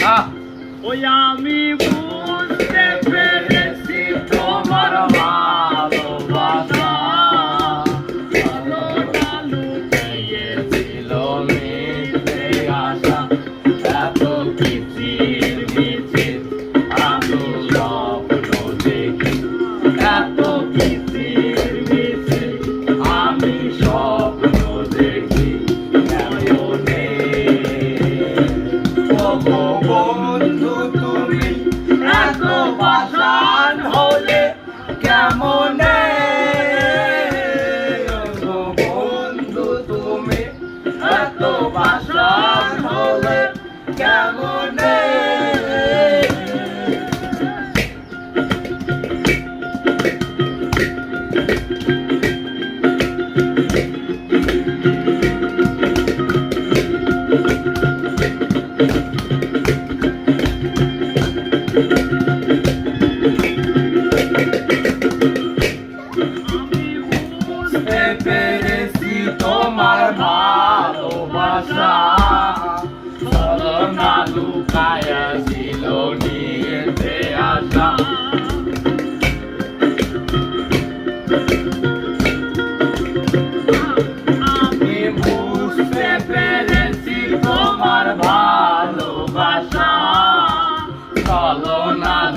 啊，我呀，咪咕。পাষাণ হলে কেমনে? বন্ধু তুমি এত পাষাণ হলে কেমনে? আমি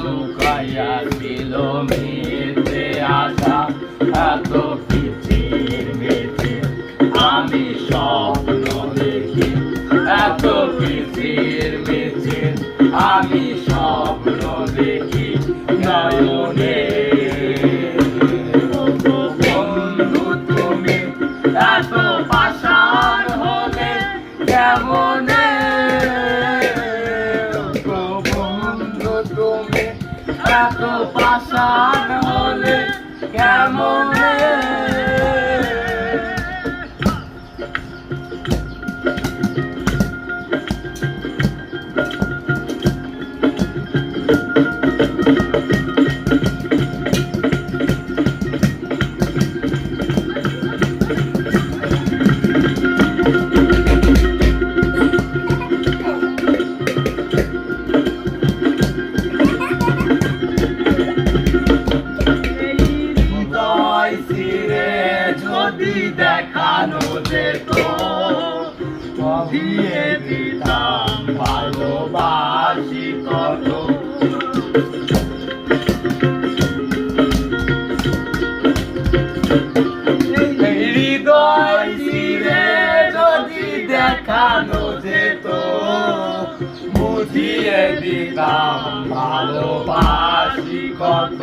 লুকায়া ছিল মিতে আসা এত কিচির মিচির আমি স্বপ্ন দেখি। এত কিচির মিচির আমি স্বপ্ন হলে কেমনে দেখানো যেত দিয়ে দিতাম ভালোবাসি কত। হৃদয় যদি দেখানো যেত বুঝিয়ে দিতাম ভালোবাসি কত।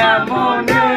Yeah,